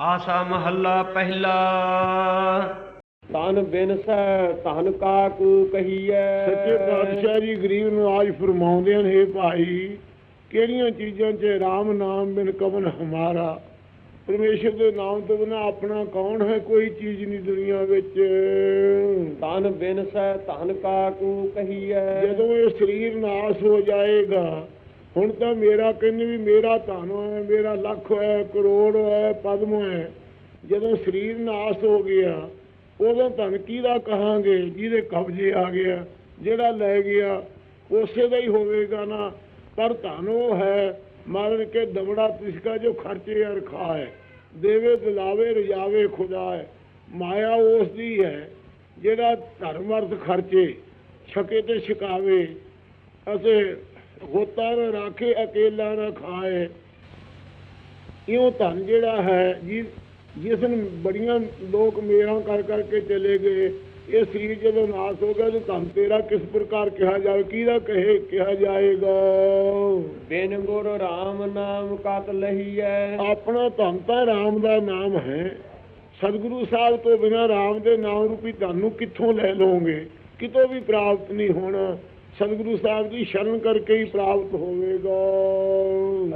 ਆਸਾ ਮਹੱਲਾ ਪਹਿਲਾ। ਤਨ ਬਿਨਸੈ ਧਨ ਕਾਕੂ ਕਹੀਐ। ਸੱਚੇ ਪਾਤਸ਼ਾਹ ਜੀ ਗਰੀਬ ਨੂੰ ਆਜ ਫਰਮਾਉਂਦੇ ਹਨ हे ਭਾਈ ਕਿਹੜੀਆਂ ਚੀਜ਼ਾਂ 'ਚ RAM ਨਾਮ ਬਿਨ ਕਵਨ ਹਮਾਰਾ? ਪਰਮੇਸ਼ਰ ਦੇ ਨਾਮ ਤੋਂ ਬਿਨਾ ਆਪਣਾ ਕੌਣ ਹੈ ਕੋਈ ਚੀਜ਼ ਨਹੀਂ ਦੁਨੀਆ ਵਿੱਚ? ਤਨ ਬਿਨਸੈ ਧਨ ਕਾਕੂ ਕਹੀਐ। ਜਦੋਂ ਇਹ ਸਰੀਰ ਨਾਸ ਹੋ ਜਾਏਗਾ ਹੁਣ ਤਾਂ ਮੇਰਾ ਕਹਿੰਦੇ ਵੀ ਮੇਰਾ ਧਨ ਹੈ, ਮੇਰਾ ਲੱਖ ਹੈ, ਕਰੋੜ ਹੈ, ਪਦਮ ਹੈ। ਜਦੋਂ ਸਰੀਰ ਨਾਸ ਹੋ ਗਿਆ, ਉਦੋਂ ਧਨ ਕਿਹਦਾ ਕਹਾਂਗੇ? ਜਿਹਦੇ ਕਬਜ਼ੇ ਆ ਗਿਆ, ਜਿਹੜਾ ਲੈ ਗਿਆ, ਉਸੇ ਦਾ ਹੀ ਹੋਵੇਗਾ ਨਾ। ਪਰ ਧਨ ਉਹ ਹੈ ਮਾਰਨ ਕੇ ਦਮੜਾ ਤਿਸਕਾ ਜੋ ਖਰਚੇ ਆ ਰਖਾ ਹੈ ਦੇਵੇ ਦਿਲਾਵੇ, ਰਜਾਵੇ ਖੁਦਾ ਹੈ ਮਾਇਆ ਉਸ ਦੀ ਹੈ, ਜਿਹੜਾ ਧਰਮ ਅਰਥ ਖਰਚੇ, ਛਕੇ ਤੇ ਛਕਾਵੇ। ਅਤੇ ਹੋਤਾ ਨਾ ਰਾਖੇ ਅਕੇਲਾ ਨਾ ਖਾਏ। ਇਉਂ ਧਨ ਜਿਹੜਾ ਹੈ ਜਿਸ ਜਿਸ ਨੂੰ ਬੜੀਆਂ ਲੋਕ ਮੇਰਾ ਕਰ ਕਰਕੇ ਚਲੇ ਗਏ ਇਹ ਸਰੀਰ ਜਦੋਂ ਨਾਸ ਹੋ ਗਿਆ ਤਾਂ ਧਨ ਤੇਰਾ ਕਿਸ ਪ੍ਰਕਾਰ ਕਿਹਾ ਜਾਵੇ ਕਿਹਦਾ ਕਹੇ ਕਿਹਾ ਜਾਏਗਾ? ਬਿਨ ਗੁਰ RAM ਨਾਮ ਕਤ ਲਹੀਐ। ਆਪਣਾ ਧਨ ਤਾਂ ਰਾਮ ਦਾ ਨਾਮ ਹੈ। ਸਤਿਗੁਰੂ ਸਾਹਿਬ ਤੋਂ ਬਿਨਾ ਰਾਮ ਦੇ ਨਾਮ ਰੂਪੀ ਧਨ ਨੂੰ ਕਿੱਥੋਂ ਲੈ ਲਓਗੇ? ਕਿਤੋਂ ਵੀ ਪ੍ਰਾਪਤ ਨਹੀਂ ਹੋਣਾ। ਸਤਿਗੁਰੂ ਸਾਹਿਬ ਦੀ ਸ਼ਰਨ ਕਰਕੇ ਹੀ ਪ੍ਰਾਪਤ ਹੋਵੇਗਾ।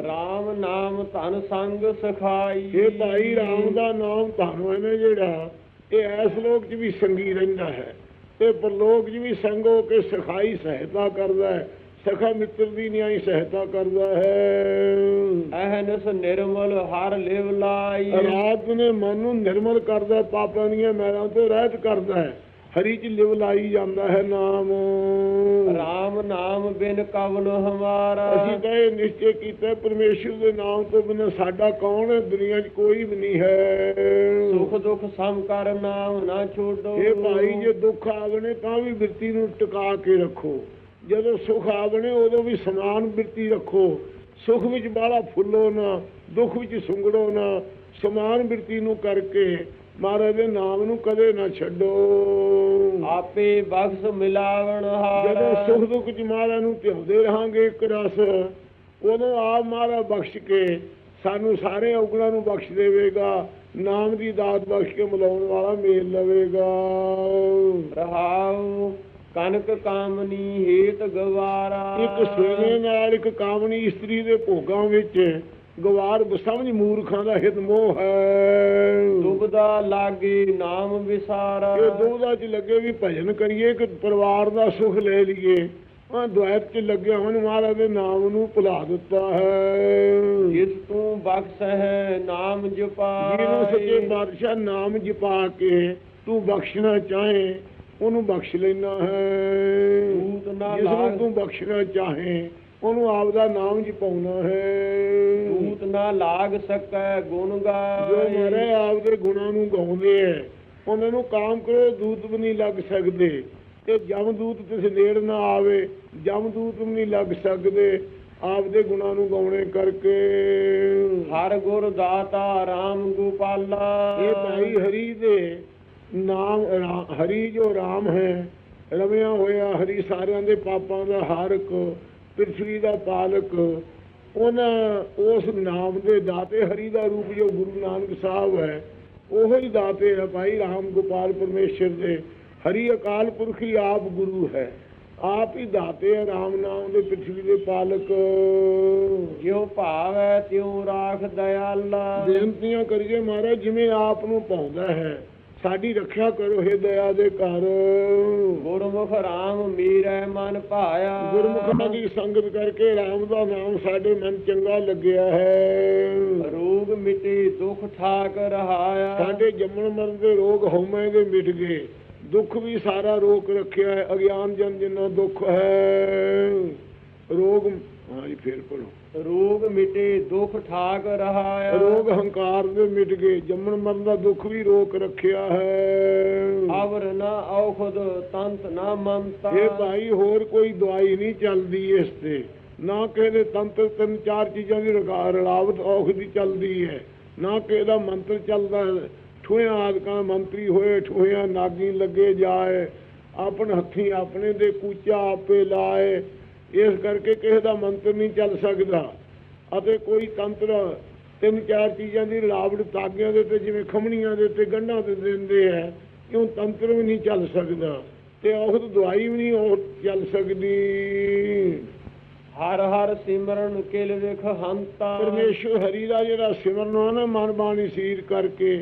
RAM ਨਾਮ ਧਨ ਸੰਗ ਸਖਾਈ। ਇਹ ਭਾਈ ਰਾਮ ਦਾ ਨਾਮ ਧਨ ਹੈ ਜਿਹੜਾ ਇਹ ਐਸ ਲੋਕ 'ਚ ਵੀ ਸੰਗੀ ਰਹਿੰਦਾ ਹੈ। ਤੇ ਪਰਲੋਕ 'ਚ ਵੀ ਸੰਗ ਹੋ ਕੇ ਸਖਾਈ ਸਹਾਇਤਾ ਕਰਦਾ ਹੈ। ਸਖਾ ਮਿੱਤਰ ਦੀ ਨਿਆਈ ਸਹਾਇਤਾ ਕਰਦਾ ਹੈ। ਅਹਨਸ ਨਿਰਮਲ ਹਰ ਲਿਵ ਲਾਈ। ਰਾਤ ਨੇ ਮਨ ਨੂੰ ਨਿਰਮਲ ਕਰਦਾ ਪਾਪਾਂ ਦੀਆਂ ਮੈਲਾਂ ਤੋਂ ਰਹਿਤ ਕਰਦਾ ਹੈ। ਹਰੀ ਚ ਲਿਵ ਲਾਈ ਜਾਂਦਾ ਹੈ ਨਾਮ। RAM ਨਾਮ ਬਿਨ ਕਵਨ ਹਮਾਰਾ। ਅਸੀਂ ਤਾਂ ਇਹ ਨਿਸ਼ਚੈ ਕੀਤਾ ਪਰਮੇਸ਼ਰ ਦੇ ਨਾਮ ਤੋਂ ਬਿਨਾਂ ਸਾਡਾ ਕੌਣ ਹੈ? ਦੁਨੀਆ 'ਚ ਕੋਈ ਵੀ ਨਹੀਂ ਹੈ। ਸੁਖ ਦੁਖ ਸਮ ਕਰ ਨਾਮ ਨਾ ਛੋਡੋ ਇਹ ਭਾਈ ਜੇ ਦੁੱਖ ਆਵਣੇ ਤਾਂ ਵੀ ਬਿਰਤੀ ਨੂੰ ਟਿਕਾ ਕੇ ਰੱਖੋ। ਜਦੋਂ ਸੁਖ ਆਵਣੇ ਉਦੋਂ ਵੀ ਸਮਾਨ ਬਿਰਤੀ ਰੱਖੋ। ਸੁਖ ਵਿੱਚ ਬਾਲਾ ਫੁੱਲੋ ਨਾ ਦੁੱਖ ਵਿੱਚ ਸੁੰਗੜੋ ਨਾ ਸਮਾਨ ਬਿਰਤੀ ਨੂੰ ਕਰਕੇ ਮਹਾਰਾਜ ਦੇ ਨਾਮ ਨੂੰ ਕਦੇ ਨਾ ਛੱਡੋ। ਆਪੇ ਬਖਸ਼ ਮਿਲਾਵਣ ਹਾਰ। ਜਦੋਂ ਸੁਖ ਦੁੱਖ ਚ ਮਹਾਰਾਜ ਨੂੰ ਧਿਆਉਂਦੇ ਰਹਾਂਗੇ ਇੱਕ ਰਸ ਉਦੋਂ ਆਪ ਮਹਾਰਾਜ ਬਖਸ਼ ਕੇ ਸਾਨੂੰ ਸਾਰੇ ਔਗਣਾਂ ਨੂੰ ਬਖਸ਼ ਦੇਵੇਗਾ ਨਾਮ ਦੀ ਦਾਤ ਬਖਸ਼ ਕੇ ਮਿਲਾਉਣ ਵਾਲਾ ਮੇਲ ਲਵੇਗਾ। ਰਹਾਉ ਕਨਕ ਕਾਮਨੀ ਹੇਤ ਗਵਾਰਾ। ਇੱਕ ਸਵੇਰੇ ਨਾਲ ਇੱਕ ਕਾਮਣੀ ਇਸਤਰੀ ਦੇ ਭੋਗਾਂ ਵਿੱਚ ਗਵਾਰ ਬਸਮਝ ਮੂਰਖਾਂ ਦਾ ਹਿਤ ਮੋਹ ਹੈ। ਦੁਬਦਾ ਲਾਗੇ ਨਾਮ ਵਿਸਾਰਾ। ਇਹ ਦੋਦਾ ਚ ਲੱਗੇ ਵੀ ਭਜਨ ਕਰੀਏ ਕਿ ਪਰਿਵਾਰ ਦਾ ਸੁਖ ਲੈ ਲਈਏ। ਆ ਦੁਆਇਤ ਚ ਲੱਗਿਆ ਹੁਣ ਮਹਾਰਾਜ ਦੇ ਨਾਮ ਨੂੰ ਭੁਲਾ ਦਿੱਤਾ ਹੈ। ਜਿਸ ਤੂੰ ਬਖਸ਼ ਹੈ ਨਾਮ ਜਿਹਨੂੰ ਸੱਚੇ ਜਪਾਏ ਬਾਦਸ਼ਾਹ ਨਾਮ ਜਪਾ ਕੇ ਤੂੰ ਬਖਸ਼ਣਾ ਚਾਹੇ ਉਹਨੂੰ ਬਖਸ਼ ਲੈਣਾ ਹੈ। ਜਿਸ ਨੂੰ ਤੂੰ ਬਖਸ਼ਣਾ ਚਾਹੇ ਉਹਨੂੰ ਆਪ ਦਾ ਨਾਮ ਜਪਾਉਣਾ ਹੈ। ਦੂਤ ਨਾ ਲਾਗ ਸਕੈ ਗੁਣ ਜੋ ਗਾਏ ਮਾਰੇ ਆਪ ਦੇ ਗੁਣਾਂ ਨੂੰ ਗਾਉਂਦੇ ਐ ਉਹਨਾਂ ਨੂੰ ਕਾਮ ਕਰੋ ਦੂਤ ਵੀ ਨਹੀਂ ਲੱਗ ਸਕਦੇ। ਤੇ ਜਮਦੂਤ ਕਿਸੇ ਨੇੜ ਨਾ ਆਵੇ ਜਮਦੂਤ ਵੀ ਨਹੀਂ ਲੱਗ ਸਕਦੇ ਆਪ ਦੇ ਗੁਣਾਂ ਨੂੰ ਗਾਉਣੇ ਕਰਕੇ। ਹਰ ਗੁਰ ਦਾਤਾ RAM ਗੋਪਾਲਾ। ਇਹ ਭਾਈ ਹਰੀ ਦੇ ਨਾਮ ਹਰੀ ਜੋ ਰਾਮ ਹੈ ਰਵਿਆ ਹੋਇਆ ਹਰੀ ਸਾਰਿਆਂ ਦੇ ਪਾਪਾਂ ਦਾ ਹਾਰਕ ਪ੍ਰਿਥਵੀ ਦਾ ਪਾਲਕ ਉਹਨਾਂ ਉਸ ਨਾਮ ਦੇ ਦਾਤੇ ਹਰੀ ਦਾ ਰੂਪ ਜੋ ਗੁਰੂ ਨਾਨਕ ਸਾਹਿਬ ਹੈ ਉਹੋ ਹੀ ਦਾਤੇ ਹੈ ਭਾਈ ਰਾਮ ਗੋਪਾਲ ਪਰਮੇਸ਼ਰ ਦੇ। ਹਰੀ ਅਕਾਲ ਪੁਰਖ ਹੀ ਆਪ ਗੁਰੂ ਹੈ। ਆਪ ਹੀ ਦਾਤੇ ਹੈ ਰਾਮ ਨਾਮ ਦੇ ਪ੍ਰਿਥਵੀ ਦੇ ਪਾਲਕ। ਜਿਉ ਭਾਵੈ ਤਿਉ ਰਾਖ ਦਇਆਲਾ। ਬੇਨਤੀਆਂ ਕਰੀਏ ਮਹਾਰਾਜ ਜਿਵੇਂ ਆਪ ਨੂੰ ਪਾਉਂਦਾ ਹੈ। ਸਾਡੀ ਰੱਖਿਆ ਕਰੋ ਹੇ ਦਇਆ ਦੇ ਘਰ। ਗੁਰਮੁਖ RAM ਮੀਰੈ ਮਨ ਭਾਇਆ। ਗੁਰਮੁਖਾਂ ਦੀ ਸੰਗਤ ਕਰਕੇ ਰਾਮ ਦਾ ਨਾਮ ਸਾਡੇ ਮਨ ਚੰਗਾ ਲੱਗਿਆ ਹੈ। ਰੋਗ ਮਿਟੇ ਦੁਖ ਠਾਕ ਰਹਾਇਆ। ਸਾਡੇ ਜੰਮਣ ਮਰਨ ਦੇ ਰੋਗ ਹਉਮੈ ਦੇ ਮਿਟ ਗਏ। ਦੁੱਖ ਵੀ ਸਾਰਾ ਰੋਕ ਰੱਖਿਆ ਹੈ। ਅਗਿਆਨ ਜਨ ਜਿੰਨਾ ਦੁੱਖ ਹੈ। ਰੋਗ ਹਾਂਜੀ ਫੇਰ ਪੜੋ ਰੋਗ ਮਿਟੇ ਦੁਖ ਠਾਕ ਰਹਾਇਆ ਰੋਗ ਹੰਕਾਰ ਦੇ ਮਿਟ ਗਏ ਜੰਮਣ ਮਰਨ ਦਾ ਦੁੱਖ ਵੀ ਰੋਕ ਰੱਖਿਆ ਹੈ। ਅਵਰ ਨਾ ਔਖਦ ਤੰਤ ਨਾ ਮੰਤਾ ਇਹ ਭਾਈ ਹੋਰ ਕੋਈ ਦਵਾਈ ਨਹੀਂ ਚੱਲਦੀ ਇਸ ਤੇ। ਨਾ ਕਿਸੇ ਤੰਤਰ ਤਿੰਨ ਚਾਰ ਚੀਜ਼ਾਂ ਦੀ ਰਲਾਵਟ ਔਖ ਦੀ ਚੱਲਦੀ ਹੈ। ਨਾ ਕਿਸੇ ਦਾ ਮੰਤਰ ਚੱਲਦਾ ਹੈ। ਠੋਇਆਂ ਆਦਿਕਾਂ ਮੰਤਰੀ ਹੋਏ ਠੋਇਆਂ ਨਾਗੀ ਲੱਗੇ ਜਾਏ। ਆਪਣ ਹੱਥੀ ਆਪਣੇ ਦੇ ਕੂਚਾ ਆਪੇ ਲਾਏ। ਇਸ ਕਰਕੇ ਕਿਸੇ ਦਾ ਮੰਤਰ ਨਹੀਂ ਚੱਲ ਸਕਦਾ। ਅਤੇ ਕੋਈ ਤੰਤਰ ਤਿੰਨ ਚਾਰ ਚੀਜ਼ਾਂ ਦੀ ਰਲਾਵਟ ਤਾਗਿਆਂ ਦੇ ਤੇ ਜਿਵੇਂ ਖਮਣੀਆਂ ਦੇ ਤੇ ਗੰਢਾਂ ਤੇ ਦਿੰਦੇ ਆ ਕਿਉਂ ਤੰਤਰ ਵੀ ਨਹੀਂ ਚੱਲ ਸਕਦਾ ਤੇ ਔਖਦ ਦਵਾਈ ਵੀ ਨਹੀਂ ਉਹ ਚੱਲ ਸਕਦੀ। ਹਰ ਹਰ ਸਿਮਰਨ ਕਿਲ ਵਿਖ ਹੰਤਾ। ਪਰਮੇਸ਼ਵਰ ਹਰੀ ਦਾ ਜਿਹੜਾ ਸਿਮਰਨ ਆ ਨਾ ਮਨ ਬਾਣੀ ਸੀਰ ਕਰਕੇ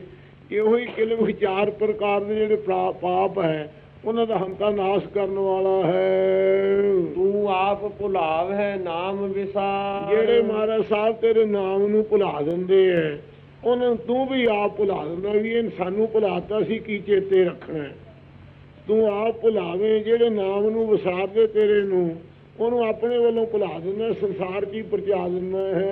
ਇਹੋ ਹੀ ਕਿਲ ਵਿਚਾਰ ਪ੍ਰਕਾਰ ਦੇ ਜਿਹੜੇ ਪਾਪ ਹੈ। ਉਹਨਾਂ ਦਾ ਹੰਤਾ ਨਾਸ਼ ਕਰਨ ਵਾਲਾ ਹੈ। ਤੂੰ ਆਪ ਭੁਲਾਵ ਹੈ ਨਾਮ ਵਿਸਾਰ। ਜਿਹੜੇ ਮਹਾਰਾਜ ਸਾਹਿਬ ਤੇਰੇ ਨਾਮ ਨੂੰ ਭੁਲਾ ਦਿੰਦੇ ਐ ਉਹਨਾਂ ਨੂੰ ਤੂੰ ਵੀ ਆਪ ਭੁਲਾ ਦਿੰਦਾ ਵੀ ਇਹ ਸਾਨੂੰ ਭੁਲਾਤਾ ਸੀ ਕੀ ਚੇਤੇ ਰੱਖਣਾ। ਤੂੰ ਆਪ ਭੁਲਾਵੇਂ ਜਿਹੜੇ ਨਾਮ ਨੂੰ ਵਿਸਾਰਦੇ ਤੇਰੇ ਨੂੰ ਉਹਨੂੰ ਆਪਣੇ ਵੱਲੋਂ ਭੁਲਾ ਦਿੰਦਾ ਸੰਸਾਰ ਹੀ ਪਰਚਾ ਦਿੰਦਾ ਹੈ।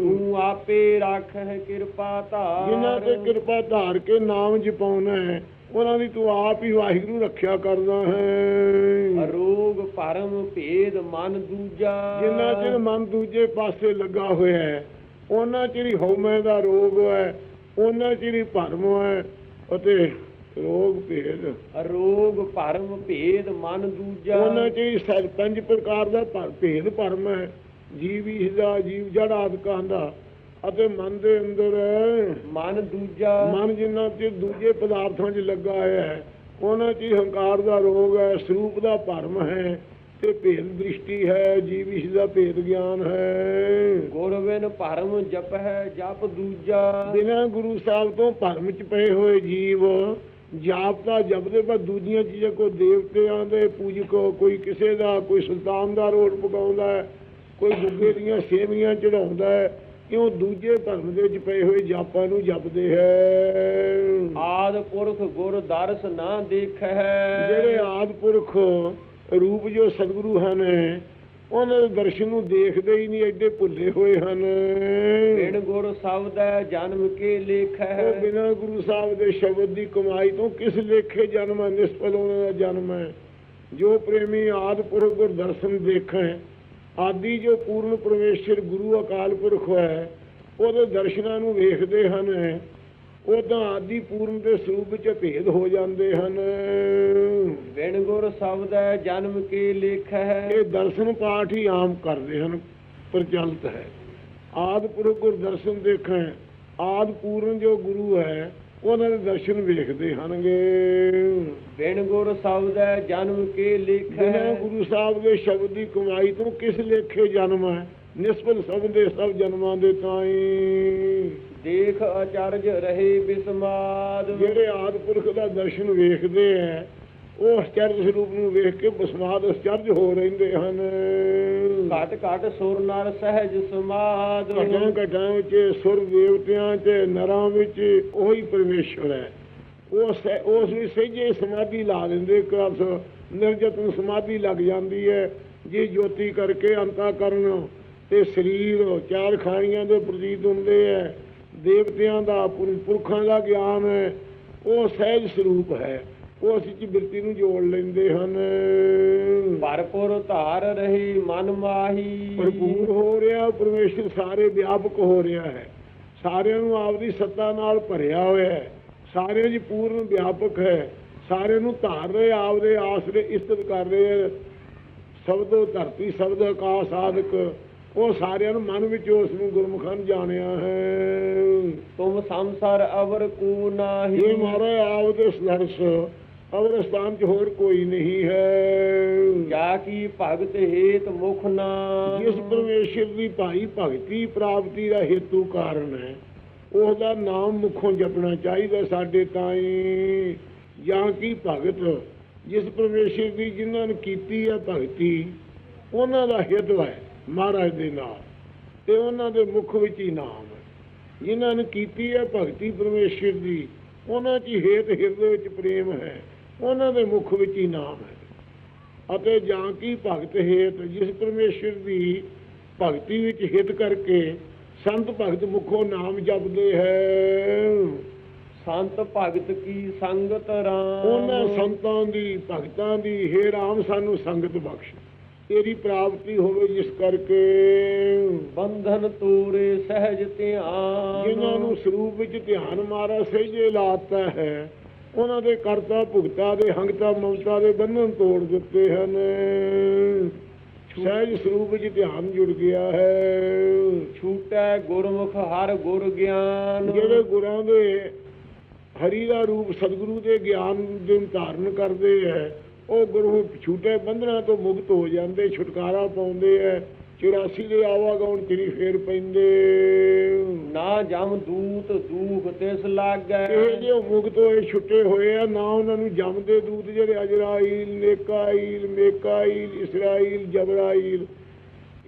ਤੂੰ ਆਪੇ ਰੱਖ ਹੈ ਕਿਰਪਾ ਧਾਰ। ਜਿਨ੍ਹਾਂ ਤੇ ਕਿਰਪਾ ਧਾਰ ਕੇ ਨਾਮ ਜਪਾਉਣਾ ਹੈ ਉਹਨਾਂ ਦੀ ਤੂੰ ਆਪ ਹੀ ਵਾਹਿਗੁਰੂ ਰੱਖਿਆ ਕਰਦਾ ਹੈ। ਰੋਗ ਭਰਮ ਭੇਦ ਮਨ ਦੂਜਾ। ਜਿੰਨਾ ਚਿਰ ਮਨ ਦੂਜੇ ਪਾਸੇ ਲੱਗਾ ਹੋਇਆ ਹੈ ਉਹਨਾਂ ਚਿਰ ਹੀ ਹਉਮੈ ਦਾ ਰੋਗ ਹੈ ਉਹਨਾਂ ਚਿਰ ਹੀ ਭਰਮ ਹੈ ਅਤੇ ਰੋਗ ਭੇਦ। ਰੋਗ ਭਰਮ ਭੇਦ ਮਨ ਦੂਜਾ। ਉਹਨਾਂ ਚਿਰ ਹੀ ਸੱਜ ਪੰਜ ਪ੍ਰਕਾਰ ਦਾ ਭੇਦ ਭਰਮ ਹੈ। ਜੀਵ ਹੀ ਦਾ ਜੀਵ ਜੜ ਆਦਿਕਾਂ ਦਾ। ਅਤੇ ਮਨ ਦੇ ਅੰਦਰ ਮਨ ਦੂਜਾ ਮਨ ਜਿੰਨਾ ਚਿਰ ਦੂਜੇ ਪਦਾਰਥਾਂ 'ਚ ਲੱਗਾ ਹੋਇਆ ਹੈ ਉਹਨਾਂ 'ਚ ਹੰਕਾਰ ਦਾ ਰੋਗ ਹੈ ਸਰੂਪ ਦਾ ਭਰਮ ਹੈ ਤੇ ਭੇਦ ਦ੍ਰਿਸ਼ਟੀ ਹੈ ਜੀਵ ਇਸ ਦਾ ਭੇਦ ਗਿਆਨ ਹੈ। ਗੁਰਵਿਨ ਭਰਮ ਜਪ ਹੈ ਜਪ ਦੂਜਾ। ਬਿਨਾਂ ਗੁਰੂ ਸਾਹਿਬ ਤੋਂ ਭਰਮ 'ਚ ਪਏ ਹੋਏ ਜੀਵ ਜਾਪਦਾ ਜਪਦੇ ਪਰ ਦੂਜੀਆਂ ਚੀਜ਼ਾਂ ਕੋਈ ਦੇਵਤਿਆਂ ਦੇ ਪੂਜਕ ਕੋਈ ਕਿਸੇ ਦਾ ਕੋਈ ਸੁਲਤਾਨ ਦਾ ਰੋਡ ਪਕਾਉਂਦਾ ਹੈ ਕੋਈ ਗੁੱਗੇ ਦੀਆਂ ਸੇਵੀਆਂ ਚੜਾਉਂਦਾ ਹੈ ਕਿਉਂ ਦੂਜੇ ਧਰਮ ਦੇ ਵਿੱਚ ਪਏ ਹੋਏ ਜਾਪਾਂ ਨੂੰ ਜਪਦੇ ਹੈ? ਆਦ ਪੁਰਖ ਗੁਰ ਦਰਸ ਨਾ ਦੇਖ। ਜਿਹੜੇ ਆਦਪੁਰਖ ਰੂਪ ਜੋ ਸਤਿਗੁਰੂ ਹਨ ਉਹਨਾਂ ਦੇ ਦਰਸ਼ਨ ਨੂੰ ਦੇਖਦੇ ਹੀ ਨਹੀਂ ਐਡੇ ਭੁੱਲੇ ਹੋਏ ਹਨ। ਬਿਨ ਗੁਰ ਸ਼ਬਦ ਜਨਮ ਕੇ ਲੇਖ। ਉਹ ਹੈ ਬਿਨਾਂ ਗੁਰੂ ਸਾਹਿਬ ਦੇ ਸ਼ਬਦ ਦੀ ਕਮਾਈ ਤੋਂ ਕਿਸ ਲੇਖੇ ਜਨਮ ਹੈ? ਨਿਸਫਲ ਉਹਨਾਂ ਦਾ ਜਨਮ ਹੈ। ਜੋ ਪ੍ਰੇਮੀ ਆਦਪੁਰਖ ਗੁਰ ਦਰਸ਼ਨ ਦੇਖੈ ਆਦੀ ਜੋ ਪੂਰਨ ਪਰਮੇਸ਼ਰ ਗੁਰੂ ਅਕਾਲ ਪੁਰਖ ਹੈ ਉਹਦੇ ਦਰਸ਼ਨਾਂ ਨੂੰ ਵੇਖਦੇ ਹਨ ਤਾਂ ਆਦੀ ਪੂਰਨ ਦੇ ਸਰੂਪ ਵਿੱਚ ਭੇਦ ਹੋ ਜਾਂਦੇ ਹਨ। ਬਿਨ ਗੁਰ ਸ਼ਬਦ ਹੈ ਜਨਮ ਕੇ ਲੇਖ ਹੈ। ਇਹ ਦਰਸ਼ਨ ਪਾਠ ਹੀ ਆਮ ਕਰਦੇ ਹਨ ਪ੍ਰਚਲਿਤ ਹੈ। ਆਦ ਪੁਰਖ ਗੁਰ ਦਰਸ਼ਨ ਦੇਖੈ ਆਦ ਪੂਰਨ ਜੋ ਗੁਰੂ ਹੈ ਉਹਨਾਂ ਦੇ ਦਰਸ਼ਨ ਵੇਖਦੇ ਹਨਗੇ ਬਿਨ ਗੁਰ ਸ਼ਬਦ ਜਨਮ ਕੇ ਲੇਖ। ਬਿਨਾਂ ਗੁਰੂ ਸਾਹਿਬ ਦੇ ਸ਼ਬਦ ਦੀ ਕਮਾਈ ਤੋਂ ਕਿਸ ਲੇਖੇ ਜਨਮ ਹੈ? ਨਿਸਬਤ ਸਭ ਦੇ ਸਭ ਜਨਮਾਂ ਦੇ ਤਾਈ। ਦੇਖ ਅਚਰਜ ਰਹੇ ਬਿਸਮਾਦ। ਜਿਹੜੇ ਆਦ ਪੁਰਖ ਦਾ ਦਰਸ਼ਨ ਵੇਖਦੇ ਹੈ ਉਹ ਅਚਰਜ ਸਰੂਪ ਨੂੰ ਵੇਖ ਕੇ ਬਸਮਾਦ ਅਚਰਜ ਹੋ ਰਹਿੰਦੇ ਹਨ। ਘਟ ਘਟ ਸੁਰ ਨਰ ਸਹਿਜ ਸਮਾਦ ਘਟਾਂ ਘਟਾਂ ਵਿੱਚ ਸੁਰ ਦੇਵਤਿਆਂ ਤੇ ਨਰਾਂ ਵਿੱਚ ਉਹੀ ਪਰਮੇਸ਼ਵਰ ਹੈ। ਉਹ ਸਹਿ- ਉਸ ਨੂੰ ਸਹਿਜੇ ਸਮਾਧੀ ਲਾ ਦਿੰਦੇ ਕਸ ਨਿਰਜਤਨ ਸਮਾਧੀ ਲੱਗ ਜਾਂਦੀ ਹੈ। ਜੇ ਜੋਤੀ ਕਰਕੇ ਅੰਤਾ ਕਰਨ ਤੇ ਸਰੀਰ ਚਾਰ ਖਾਣੀਆਂ ਦੇ ਪ੍ਰਤੀਤ ਹੁੰਦੇ ਹੈ। ਦੇਵਤਿਆਂ ਦਾ ਪੁਰ- ਪੁਰਖਾਂ ਦਾ ਗਿਆਨ ਹੈ ਉਹ ਸਹਿਜ ਸਰੂਪ ਹੈ। ਉਹ ਅਸੀਂ ਚ ਬਿਰਤੀ ਨੂੰ ਜੋੜ ਲੈਂਦੇ ਹਨ। ਭਰਪੁਰ ਧਾਰ ਰਹੀ ਮਨ ਮਾਹੀ। ਭਰਪੂਰ ਹੋ ਰਿਹਾ ਪਰਮੇਸ਼ਰ ਸਾਰੇ ਵਿਆਪਕ ਹੋ ਰਿਹਾ ਹੈ। ਸਾਰਿਆਂ ਨੂੰ ਆਪਦੀ ਸੱਤਾ ਨਾਲ ਭਰਿਆ ਹੋਇਆ ਹੈ। ਸਾਰਿਆਂ 'ਚ ਪੂਰਨ ਵਿਆਪਕ ਹੈ। ਸਾਰਿਆਂ ਨੂੰ ਧਾਰ ਰਹੇ ਆਪਦੇ ਆਸਰੇ ਇਸਤਤ ਕਰ ਰਹੇ ਸਬਦੋ ਧਰਤੀ ਸ਼ਬਦ ਆਕਾਸ਼ ਆਦਿਕ। ਉਹ ਸਾਰਿਆਂ ਨੂੰ ਮਨ ਵਿੱਚ ਉਸ ਨੂੰ ਗੁਰਮੁਖਾਂ ਨੇ ਜਾਣਿਆ ਹੈ। ਤੁਮ ਸੰਸਾਰ ਅਵਰ ਕੋ ਨਾਹੀ। ਇਹ ਮਹਾਰਾਜ ਆਪਦੇ ਸਲਰਸ ਅਵਰ ਸਥਾਨ 'ਚ ਹੋਰ ਕੋਈ ਨਹੀਂ ਹੈ। ਜਾ ਕੀ ਭਗਤ ਹੇਤ ਮੁਖ ਨਾ? ਜਿਸ ਪਰਮੇਸ਼ਰ ਦੀ ਭਾਈ ਭਗਤੀ ਪ੍ਰਾਪਤੀ ਦਾ ਹੇਤੂ ਕਾਰਨ ਹੈ ਉਸ ਦਾ ਨਾਮ ਮੁਖੋਂ ਜਪਣਾ ਚਾਹੀਦਾ ਸਾਡੇ ਤਾਈਂ। ਜਾਂ ਕੀ ਭਗਤ ਜਿਸ ਪਰਮੇਸ਼ਰ ਦੀ ਜਿਨ੍ਹਾਂ ਨੇ ਕੀਤੀ ਹੈ ਭਗਤੀ ਉਹਨਾਂ ਦਾ ਹਿਤ ਹੈ ਮਹਾਰਾਜ ਦੇ ਨਾਲ ਤੇ ਉਹਨਾਂ ਦੇ ਮੁਖ ਵਿੱਚ ਹੀ ਨਾਮ ਹੈ। ਜਿਨ੍ਹਾਂ ਨੇ ਕੀਤੀ ਹੈ ਭਗਤੀ ਪਰਮੇਸ਼ਰ ਦੀ ਉਹਨਾਂ 'ਚ ਹੇਤ ਹਿਰਦੇ ਵਿੱਚ ਪ੍ਰੇਮ ਹੈ। ਉਹਨਾਂ ਦੇ ਮੁਖ ਵਿੱਚ ਹੀ ਨਾਮ ਹੈ। ਅਤੇ ਜਾਂ ਕੀ ਭਗਤ ਹੇਤ ਜਿਸ ਪਰਮੇਸ਼ਰ ਦੀ ਭਗਤੀ ਵਿੱਚ ਹਿਤ ਕਰਕੇ ਸੰਤ ਭਗਤ ਮੁਖੋਂ ਨਾਮ ਜਪਦੇ ਹੈ। ਸੰਤ ਭਗਤ ਕੀ ਸੰਗਤ ਰਾਮ? ਉਹਨਾਂ ਸੰਤਾਂ ਦੀ ਭਗਤਾਂ ਦੀ ਹੇ ਰਾਮ ਸਾਨੂੰ ਸੰਗਤ ਬਖਸ਼। ਤੇਰੀ ਪ੍ਰਾਪਤੀ ਹੋਵੇ ਜਿਸ ਕਰਕੇ। ਬੰਧਨ ਤੋਰੇ ਸਹਿਜ ਧਿਆਨ। ਜਿਨ੍ਹਾਂ ਨੂੰ ਸਰੂਪ ਵਿੱਚ ਧਿਆਨ ਮਾਰਾ ਸਹਿਜੇ ਲਾਤਾ ਹੈ। ਉਹਨਾਂ ਦੇ ਕਰਤਾ ਭੁਗਤਾ ਦੇ ਹੰਗਤਾ ਮਮਤਾ ਦੇ ਬੰਧਨ ਤੋੜ ਦਿੱਤੇ ਹਨ। ਸਹਿਜ ਸਰੂਪ ਵਿੱਚ ਧਿਆਨ ਜੁੜ ਗਿਆ ਹੈ। ਛੂਟੈ ਗੁਰਮੁਖ ਹਰ ਗੁਰ ਗਿਆਨ। ਜਿਹੜੇ ਗੁਰਾਂ ਦੇ ਹਰੀ ਦਾ ਰੂਪ ਸਤਿਗੁਰੂ ਦੇ ਗਿਆਨ ਦੇ ਧਾਰਨ ਕਰਦੇ ਹੈ ਉਹ ਗੁਰੂ ਛੂਟੇ ਬੰਧਨਾਂ ਤੋਂ ਮੁਕਤ ਹੋ ਜਾਂਦੇ ਛੁਟਕਾਰਾ ਪਾਉਂਦੇ ਹੈ। 84 ਦੇ ਆਵਾਗਾਉਣ ਤੇਰੀ ਫੇਰ ਪੈਂਦੇ? ਨਾ ਜਮ ਦੂਤ ਦੂਖ ਤਿਸ ਲਾਗੈ। ਇਹ ਜੇ ਉਹ ਮੁਕਤ ਹੋਏ ਛੁੱਟੇ ਹੋਏ ਆ ਨਾ ਉਹਨਾਂ ਨੂੰ ਜੰਮਦੇ ਦੂਤ ਜਿਹੜੇ ਅਜਰਾਈਲ ਨੇਕਾਈਲ ਮੇਕਾਈਲ ਇਸਰਾਈਲ ਜਬਰਾਈਲ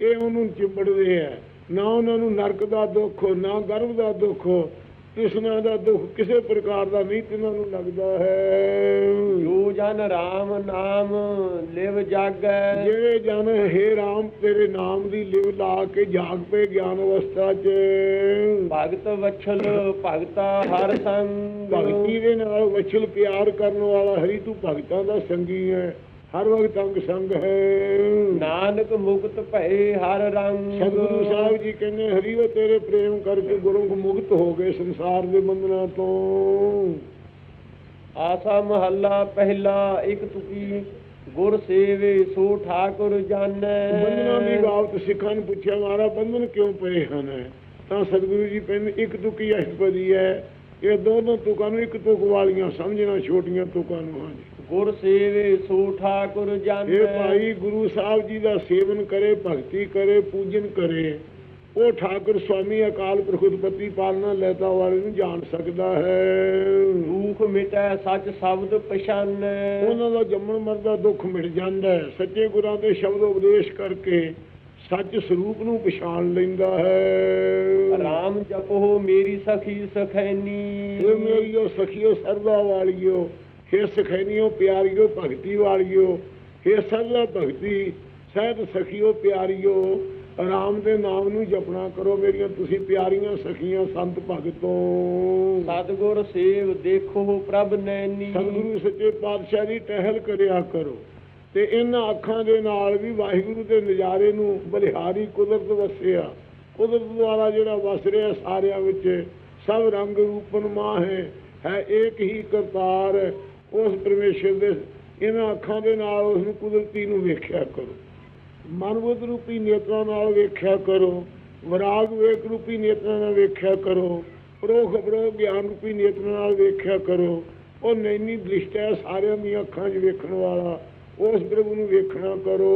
ਇਹ ਉਹਨੂੰ ਚਿੰਬੜਦੇ ਆ। ਨਾ ਉਹਨਾਂ ਨੂੰ ਨਰਕ ਦਾ ਦੁੱਖ ਨਾ ਗਰਭ ਦਾ ਦੁੱਖ ਤ੍ਰਿਸ਼ਨਾ ਦਾ ਦੁੱਖ ਕਿਸੇ ਪ੍ਰਕਾਰ ਦਾ ਨਹੀਂ ਤਿਨਾਂ ਨੂੰ ਲੱਗਦਾ ਹੈ। ਜਨ ਰਾਮ ਨਾਮ ਲਿਵ ਜਾਗੈ। ਜਿਹੜੇ ਜਨ ਹੈ ਰਾਮ ਤੇਰੇ ਨਾਮ ਦੀ ਲਿਵ ਲਾ ਕੇ ਜਾਗ ਪਏ ਗਿਆਨ ਅਵਸਥਾ 'ਚ। ਭਗਤ ਵਛਲ ਭਗਤਾ ਹਰ ਸੰਗ। ਭਗਤੀ ਦੇ ਨਾਲ ਵਛਲ ਪਿਆਰ ਕਰਨ ਵਾਲਾ ਹਰੀ ਤੂੰ ਭਗਤਾਂ ਦਾ ਸੰਗੀ ਹੈ ਹਰ ਵਕਤ ਅੰਗ ਸੰਗ ਹੈ। ਨਾਨਕ ਮੁਕਤ ਭਏ ਹਰ ਰੰਗ। ਸਤਿਗੁਰੂ ਸਾਹਿਬ ਜੀ ਕਹਿੰਦੇ ਹਰੀ ਉਹ ਤੇਰੇ ਪ੍ਰੇਮ ਕਰਕੇ ਗੁਰੂ ਮੁਕਤ ਹੋ ਗਏ ਸੰਸਾਰ ਦੇ ਬੰਧਨਾਂ ਤੋਂ। ਆਸਾ ਮਹੱਲਾ ਪਹਿਲਾ ਇੱਕ ਤੁਕੀ ਗੁਰ ਸੇਵੇ ਸੋ ਠਾਕੁਰ ਜਾਣੈ। ਬੰਧਨਾਂ ਦੀ ਬਾਬਤ ਸਿੱਖਾਂ ਨੂੰ ਪੁੱਛਿਆ ਮਾਰਾ ਬੰਧਨ ਕਿਉਂ ਪਏ ਹਨ? ਤਾਂ ਸਤਿਗੁਰੂ ਜੀ ਕਹਿੰਦੇ ਇੱਕ ਤੁਕੀ ਅਸ਼ਪਦੀ ਹੈ। ਇਹ ਦੋਨੋਂ ਤੁਕਾਂ ਨੂੰ ਇੱਕ ਤੁਕ ਵਾਲੀਆਂ ਸਮਝਣਾ ਛੋਟੀਆਂ ਤੁਕਾਂ ਨੂੰ ਹਾਂਜੀ। ਗੁਰ ਸੇਵੇ ਸੋ ਠਾਕੁਰ ਜਾਣੈ। ਇਹ ਭਾਈ ਗੁਰੂ ਸਾਹਿਬ ਜੀ ਦਾ ਸੇਵਨ ਕਰੇ ਭਗਤੀ ਕਰੇ ਪੂਜਨ ਕਰੇ। ਉਹ ਠਾਕੁਰ ਸੁਆਮੀ ਅਕਾਲ ਪੁਰਖ ਉਤਪਤੀ ਪਾਲਣਾ ਲੈਤਾ ਵਾਲੇ ਨੂੰ ਜਾਣ ਸਕਦਾ ਹੈ। ਦੁਖ ਮਿਟੈ ਸੱਚ ਸ਼ਬਦ ਪਛਾਨੈ। ਉਹਨਾਂ ਦਾ ਜੰਮਣ ਮਰਨ ਦਾ ਦੁੱਖ ਮਿਟ ਜਾਂਦਾ ਹੈ। ਸੱਚੇ ਗੁਰਾਂ ਦੇ ਸ਼ਬਦ ਉਪਦੇਸ਼ ਕਰਕੇ ਸੱਚ ਸਰੂਪ ਨੂੰ ਪਛਾਣ ਲੈਂਦਾ ਹੈ। ਰਾਮ ਜਪੋ ਮੇਰੀ ਸਖੀ ਸਖੈਨੀ। ਇਹ ਮੇਰੀਓ ਸਖੀਓ ਸਰਦਾ ਵਾਲੀਓ ਹੇ ਸਖੈਨੀਓ ਪਿਆਰੀਓ ਭਗਤੀ ਵਾਲੀਓ ਹੇ ਸਰਦਾ ਭਗਤੀ ਸਹਿਤ ਸਖੀਓ ਪਿਆਰੀਓ ਰਾਮ ਦੇ ਨਾਮ ਨੂੰ ਜਪਣਾ ਕਰੋ ਮੇਰੀਆਂ ਤੁਸੀਂ ਪਿਆਰੀਆਂ ਸਖੀਆਂ ਸੰਤ ਭਗਤੋ। ਸਤਿਗੁਰ ਸੇਵ ਦੇਖੋ ਪ੍ਰਭ ਨੈਣੀ। ਸਤਿਗੁਰੂ ਸੱਚੇ ਪਾਤਸ਼ਾਹ ਦੀ ਟਹਿਲ ਕਰਿਆ ਕਰੋ। ਤੇ ਇਹਨਾਂ ਅੱਖਾਂ ਦੇ ਨਾਲ ਵੀ ਵਾਹਿਗੁਰੂ ਦੇ ਨਜ਼ਾਰੇ ਨੂੰ ਬਲਿਹਾਰੀ ਕੁਦਰਤ ਵਸਿਆ। ਕੁਦਰਤ ਦੁਆਰਾ ਜਿਹੜਾ ਵਸ ਰਿਹਾ ਸਾਰਿਆਂ ਵਿੱਚ ਸਭ ਰੰਗ ਰੂਪਨ ਮਾਹ ਹੈ ਹੈ ਏਕ ਹੀ ਕਰਤਾਰ। ਉਸ ਪਰਮੇਸ਼ਰ ਦੇ ਇਹਨਾਂ ਅੱਖਾਂ ਦੇ ਨਾਲ ਉਸ ਨੂੰ ਕੁਦਰਤੀ ਨੂੰ ਵੇਖਿਆ ਕਰੋ। ਮਨਬੁੱਧ ਰੂਪੀ ਨੇਤਰਾਂ ਨਾਲ ਵੇਖਿਆ ਕਰੋ, ਵਿਰਾਗ ਵੇਖ ਰੂਪੀ ਨੇਤਰਾਂ ਨਾਲ ਵੇਖਿਆ ਕਰੋ ਪ੍ਰੋਖ ਅਪਰੋਖ ਗਿਆਨ ਰੂਪੀ ਨੇਤਰਾਂ ਨਾਲ ਵੇਖਿਆ ਕਰੋ। ਉਹ ਨੈਣੀ ਦ੍ਰਿਸ਼ਟ ਹੈ ਸਾਰਿਆਂ ਦੀਆਂ ਅੱਖਾਂ 'ਚ ਵੇਖਣ ਵਾਲਾ, ਉਸ ਪ੍ਰਭੂ ਨੂੰ ਵੇਖਣਾ ਕਰੋ।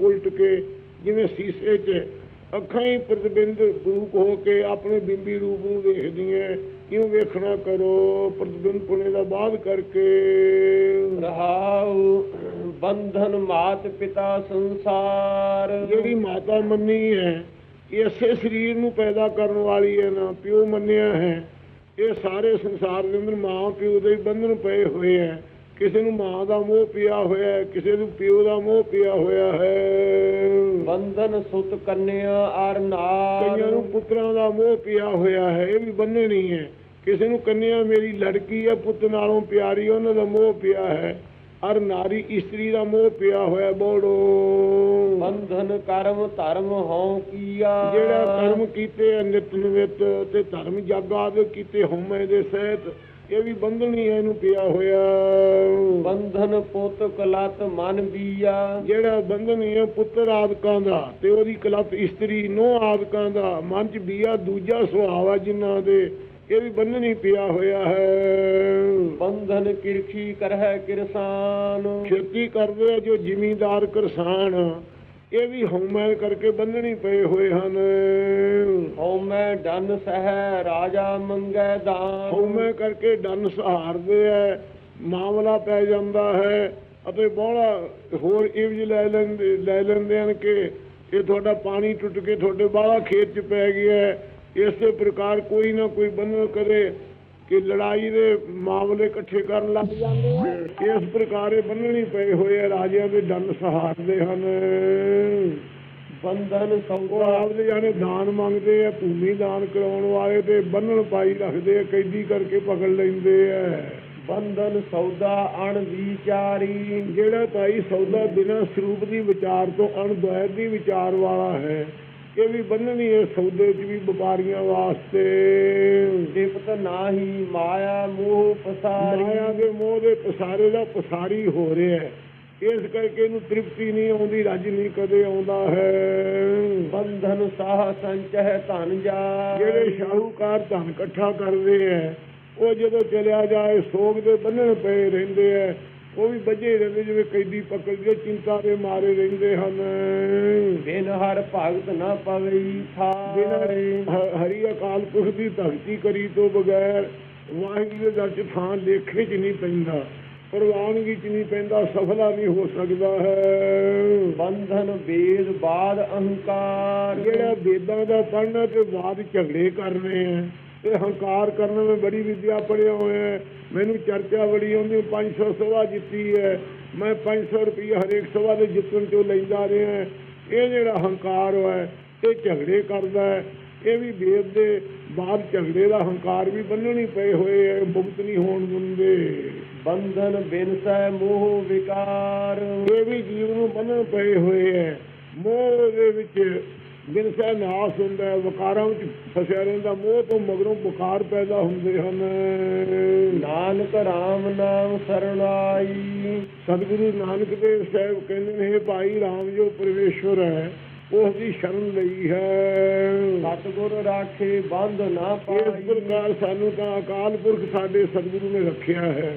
ਉਲਟ ਕੇ ਜਿਵੇਂ ਸੀਸੇ 'ਚ ਅੱਖਾਂ ਹੀ ਪ੍ਰਤਿਬਿੰਬ ਰੂਪ ਹੋ ਕੇ ਆਪਣੇ ਬਿੰਬੀ ਰੂਪ ਨੂੰ ਵੇਖਦੀਆਂ ਕਿਉਂ ਵੇਖਣਾ ਕਰੋ? ਪ੍ਰਤਿਬਿੰਬ ਪੁਣੇ ਦਾ ਬਾਅਦ ਕਰਕੇ। ਰਹਾਉ ਬੰਧਨ ਮਾਤ ਪਿਤਾ ਸੰਸਾਰ। ਜਿਹੜੀ ਮਾਤਾ ਮੰਨੀ ਹੈ ਇਸੇ ਸਰੀਰ ਨੂੰ ਪੈਦਾ ਕਰਨ ਵਾਲੀ ਹੈ ਨਾ ਪਿਓ ਮੰਨਿਆ ਹੈ। ਇਹ ਸਾਰੇ ਸੰਸਾਰ ਦੇ ਅੰਦਰ ਮਾਂ ਪਿਓ ਦੇ ਬੰਧਨ ਪਏ ਹੋਏ ਹੈ। ਕਿਸੇ ਨੂੰ ਮਾਂ ਦਾ ਮੋਹ ਪਿਆ ਹੋਇਆ ਹੈ ਕਿਸੇ ਨੂੰ ਪਿਓ ਦਾ ਮੋਹ ਪਿਆ ਹੋਇਆ ਹੈ। ਬੰਧਨ ਸੁਤ ਕੰਨਿਆ ਨਾਰ। ਕਈਆਂ ਨੂੰ ਪੁੱਤਰਾਂ ਦਾ ਮੋਹ ਪਿਆ ਹੋਇਆ ਹੈ ਇਹ ਵੀ ਬੰਨੇ ਨਹੀਂ ਹੈ। ਕਿਸੇ ਨੂੰ ਕੰਨਿਆ ਮੇਰੀ ਲੜਕੀ ਹੈ ਪੁੱਤ ਨਾਲੋਂ ਪਿਆਰੀ ਉਹਨਾਂ ਦਾ ਮੋਹ ਪਿਆ ਹੈ। ਅਰ ਨਾਰੀ ਇਸਤਰੀ ਦਾ ਮੋਹ ਪਿਆ ਹੋਇਆ ਬੋੜੋ ਬੰਧਨ ਕਰਮ ਧਰਮ ਹਉ ਕੀਆ। ਜਿਹੜਾ ਕਰਮ ਕੀਤੇ ਆ ਨਿਤ ਨਵਿਤ ਤੇ ਧਰਮ ਜਗ ਆਦਿ ਕੀਤੇ ਹਉਮੈ ਦੇ ਸਹਿਤ ਇਹ ਵੀ ਬੰਧਨ ਹੀ ਇਹਨੂੰ ਪਿਆ ਹੋਇਆ। ਬੰਧਨ ਪੁੱਤ ਕਲਤ ਮਨ ਬੀਆ। ਜਿਹੜਾ ਬੰਧਨ ਹੈ ਪੁੱਤਰ ਆਦਿਕਾਂ ਦਾ ਤੇ ਉਹਦੀ ਕਲਪ ਇਸਤਰੀ ਨੋ ਆਦਿਕਾਂ ਦਾ ਮਨ ਚ ਬੀਆ ਦੂਜਾ ਆ ਜਿਨ੍ਹਾਂ ਦੇ ਇਹ ਵੀ ਬੰਧਨ ਹੀ ਪਿਆ ਹੋਇਆ ਹੈ। ਬੰਧਨ ਕਿਰਖੀ ਕਰਹਿ ਕਿਰਸਾਨ। ਖੇਤੀ ਕਰਦੇ ਜੋ ਜ਼ਿਮੀਂਦਾਰ ਕਿਸਾਨ ਇਹ ਵੀ ਹਉਮੈ ਕਰਕੇ ਬੰਧਣੀ ਪਏ ਹੋਏ ਹਨ। ਹਉ ਮੈਂ ਡਨ ਸਹਿ ਰਾਜਾ ਮੰਗੈ ਦਾਨ। ਹਉਮੈ ਕਰਕੇ ਡੰਨ ਸਹਾਰਦੇ ਐ ਮਾਮਲਾ ਪੈ ਜਾਂਦਾ ਹੈ ਅਤੇ ਬੋਲਾ ਹੋਰ ਇਵਜ ਲੈ ਲੈਂਦੇ ਲੈ ਲੈਂਦੇ ਹਨ ਕਿ ਇਹ ਤੁਹਾਡਾ ਪਾਣੀ ਟੁੱਟ ਕੇ ਤੁਹਾਡੇ ਬਾਹਲਾ ਖੇਤ 'ਚ ਪੈ ਗਿਆ। ਇਸੇ ਪ੍ਰਕਾਰ ਕੋਈ ਨਾ ਕੋਈ ਬੰਧਨ ਕਰੇ ਕਿ ਲੜਾਈ ਦੇ ਮਾਮਲੇ ਇਕੱਠੇ ਕਰਨ ਲੱਗ ਜਾਂਦੇ ਆ। ਇਸ ਪ੍ਰਕਾਰ ਇਹ ਬੰਨਣੀ ਪਏ ਹੋਏ ਆ ਰਾਜਿਆਂ ਦੇ ਡੰਨ ਸਹਾਰਦੇ ਹਨ। ਬੰਧਨ ਸੌਦਾ ਆਪਦੇ ਜਾਣੇ ਦਾਨ ਮੰਗਦੇ ਆ ਭੂਮੀ ਦਾਨ ਕਰਾਉਣ ਵਾਲੇ ਤੇ ਬੰਨਣ ਪਾਈ ਰੱਖਦੇ ਆ ਕੈਦੀ ਕਰਕੇ ਪਕੜ ਲੈਂਦੇ ਆ। ਬੰਧਨ ਸੌਦਾ ਅਣ ਵਿਚਾਰੀ ਜਿਹੜਾ ਭਾਈ ਸੌਦਾ ਬਿਨਾਂ ਸਰੂਪ ਦੀ ਵਿਚਾਰ ਤੋਂ ਅਣਦੁਆਇ ਦੀ ਵਿਚਾਰ ਵਾਲਾ ਹੈ ਇਹ ਵੀ ਬੰਨਣੀ ਹੈ ਸੌਦੇ 'ਚ ਵੀ ਵਪਾਰੀਆਂ ਵਾਸਤੇ। ਲਿਪਤ ਨਾਹੀ ਮਾਇਆ ਮੋਹ ਪਸਾਰੀ। ਮਾਇਆ ਦੇ ਮੋਹ ਦੇ ਪਸਾਰੇ ਦਾ ਪਸਾਰੀ ਹੋ ਰਿਹਾ ਹੈ। ਇਸ ਕਰਕੇ ਇਹਨੂੰ ਤ੍ਰਿਪਤੀ ਨਹੀਂ ਆਉਂਦੀ ਰੱਜ ਨਹੀਂ ਕਦੇ ਆਉਂਦਾ ਹੈ। ਬੰਧਨ ਸਾਹ ਸੰਚਹਿ ਧਨ ਜਾ। ਜਿਹੜੇ ਸ਼ਾਹੂਕਾਰ ਧਨ ਇਕੱਠਾ ਕਰਦੇ ਐ ਉਹ ਜਦੋਂ ਚਲਿਆ ਜਾਏ ਸੋਗ ਦੇ ਬੰਨਣ ਪਏ ਰਹਿੰਦੇ ਐ ਉਹ ਵੀ ਵੱਜੇ ਰਹਿੰਦੇ ਜਿਵੇਂ ਕੈਦੀ ਪਕੜ ਕੇ ਚਿੰਤਾ ਦੇ ਮਾਰੇ ਰਹਿੰਦੇ ਹਨ। ਬਿਨ ਹਰ ਭਗਤ ਨਾ ਪਵਈ ਹ- ਹਰੀ ਅਕਾਲ ਪੁਰਖ ਦੀ ਭਗਤੀ ਕਰੀ ਤੋਂ ਬਗੈਰ ਵਾਹਿਗੁਰੂ ਦੇ ਥਾਂ ਲੇਖੇ 'ਚ ਨਹੀਂ ਪੈਂਦਾ ਪ੍ਰਵਾਨਗੀ 'ਚ ਨਹੀਂ ਪੈਂਦਾ ਸਫਲਾ ਨਹੀਂ ਹੋ ਸਕਦਾ ਹੈ। ਬੰਧਨ ਵੇਦ ਬਾਦ ਅਹੰਕਾਰ। ਜਿਹੜਾ ਵੇਦਾਂ ਦਾ ਪੜ੍ਹਨਾ ਤੇ ਬਾਦ ਝਗੜੇ ਕਰਨੇ ਆ ਤੇ ਹੰਕਾਰ ਕਰਨ ਮੈਂ ਬੜੀ ਵਿਦਿਆ ਪੜਿਆ ਹੋਇਆ। ਮੈਨੂੰ ਚਰਚਾ ਬੜੀ ਆਉਂਦੀ 500 ਸਭਾ ਜਿੱਤੀ ਹੈ। ਮੈਂ 500 ਰੁਪਏ ਹਰੇਕ ਸਭਾ ਦੇ ਜਿੱਤਣ ਚੋਂ ਲੈਂਦਾ ਰਿਹਾ ਇਹ ਜਿਹੜਾ ਹੰਕਾਰ ਹੈ ਇਹ ਝਗੜੇ ਕਰਦਾ ਹੈ। ਇਹ ਵੀ ਵੇਦ ਦੇ ਬਾਦ ਝਗੜੇ ਦਾ ਹੰਕਾਰ ਵੀ ਬੰਨਣੀ ਪਏ ਹੋਏ ਹੈ ਮੁਕਤ ਨਹੀਂ ਹੋਣ ਦਿੰਦੇ। ਬੰਧਨ ਬਿਨ ਸੈ ਮੋਹ ਵਿਕਾਰ। ਇਹ ਵੀ ਜੀਵ ਨੂੰ ਬੰਨ੍ਹਣ ਪਏ ਹੋਏ ਹੈ। ਮੋਹ ਦੇ ਵਿੱਚ ਬਿਨਸਾ ਨਾਸ ਹੁੰਦਾ ਹੈ ਵਕਾਰਾਂ ਵਿੱਚ ਫਸਿਆ ਰਹਿੰਦਾ ਮੋਹ ਤੋਂ ਮਗਰੋਂ ਬੁਖਾਰ ਪੈਦਾ ਹੁੰਦੇ ਹਨ। ਨਾਨਕ ਰਾਮ ਨਾਮ ਸਰਣਾਈ। ਸਤਿਗੁਰੂ ਨਾਨਕ ਦੇਵ ਸਾਹਿਬ ਕਹਿੰਦੇ ਨੇ "ਹੇ ਭਾਈ ਰਾਮ ਜੋ ਪਰਮੇਸ਼ਵਰ ਹੈ ਉਸ ਦੀ ਸ਼ਰਨ ਲਈ ਹੈ। ਸਤਿਗੁਰ ਰਾਖੇ ਬੰਧ ਨਾ ਇਸ ਪਾਈ ਪ੍ਰਕਾਰ ਸਾਨੂੰ ਤਾਂ ਅਕਾਲ ਪੁਰਖ ਸਾਡੇ ਸਤਿਗੁਰੂ ਨੇ ਰੱਖਿਆ ਹੈ।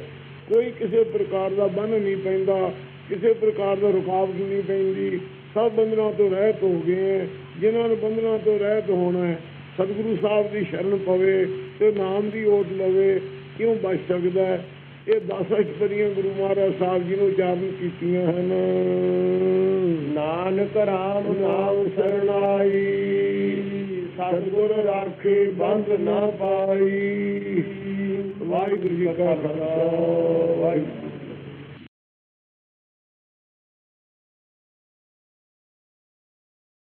ਕੋਈ ਕਿਸੇ ਪ੍ਰਕਾਰ ਦਾ ਬੰਨ ਨਹੀਂ ਪੈਂਦਾ ਕਿਸੇ ਪ੍ਰਕਾਰ ਦਾ ਰੁਕਾਵਟ ਨਹੀਂ ਪੈਂਦੀ। ਸਭ ਬੰਧਨਾਂ ਤੋਂ ਰਹਿਤ ਹੋ ਗਏ ਹੈ। ਜਿਨ੍ਹਾਂ ਨੂੰ ਬੰਧਨਾਂ ਤੋਂ ਰਹਿਤ ਹੋਣਾ ਹੈ ਸਤਿਗੁਰੂ ਸਾਹਿਬ ਦੀ ਸ਼ਰਨ ਪਵੇ ਤੇ ਨਾਮ ਦੀ ਓਟ ਲਵੇ ਕਿਉਂ ਬਚ ਸਕਦਾ ਹੈ ਇਹ ਦਸ ਅਸ਼ਟਪਦੀਆਂ ਗੁਰੂ ਮਹਾਰਾਜ ਸਾਹਿਬ ਜੀ ਨੇ ਉਚਾਰਨ ਕੀਤੀਆਂ ਹਨ ਨਾਨਕ ਰਾਮ ਨਾਮ ਸਰਣਾਈ ਸਤਿਗੁਰ ਰਾਖੇ ਬੰਧ ਨਾ ਪਾਈ ਵਾਹਿਗੁਰੂ ਜੀ ਕਾ ਖਾਲਸਾ ਵਾਹਿਗੁਰੂ